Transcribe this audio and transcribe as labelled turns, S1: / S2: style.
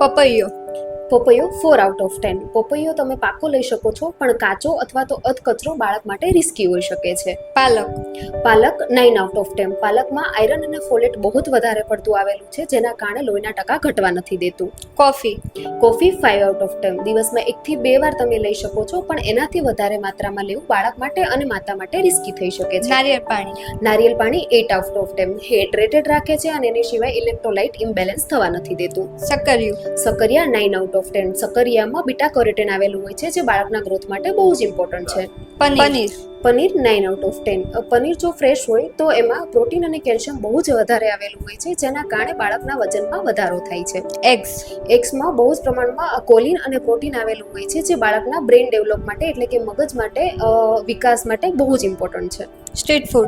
S1: પપૈયો
S2: પપૈયો four out of ten પપૈયો તમે પાકો લઈ શકો છો પણ કાચો અથવા તો અધકચરો બાળક માટે રિસ્કી હોઈ શકે છે.
S1: પાલક.
S2: પાલક નાઇન આઉટ ઓફ ટેન પાલકમાં આયરન અને ફોલેટ બહુ જ વધારે પડતું આવેલું છે જેના કારણે લોહીના ટકા ઘટવા નથી દેતું.
S1: Coffee
S2: coffee five out of ten દિવસમાં એકથી બે વાર તમે લઈ શકો છો પણ એનાથી વધારે માત્રામાં લેવું બાળક માટે અને માતા માટે રિસ્કી થઈ શકે છે.
S1: નારિયેળ પાણી.
S2: નારિયેળ પાણી eight out of ten hydrated રાખે છે અને એની સિવાય ઇલેક્ટ્રોલાઇટ ઇમ્બેલેન્સ થવા નથી દેતું.
S1: સક્કરિયું.
S2: સકરિયા નાઇન આઉટ ઓફ ટેન સકરિયામાં બીટા કોરેટિન આવેલું હોય છે જે બાળકના ગ્રોથ માટે બહુ જ ઇમ્પોર્ટન્ટ છે.
S1: Paneer.
S2: Paneer. Nine out of ten. Paneer જો ફ્રેશ હોય તો એમાં પ્રોટીન અને કેલ્શિયમ બહુ જ વધારે આવેલું હોય છે જેના કારણે બાળકના વજનમાં વધારો થાય છે.
S1: એગ્સ.
S2: એગ્સમાં બહુ જ પ્રમાણમાં કોલિન અને પ્રોટીન આવેલું હોય છે જે બાળકના બ્રેન ડેવલપ માટે એટલે કે મગજ માટે વિકાસ માટે બહુ જ ઇમ્પોર્ટન્ટ છે.
S1: Street food.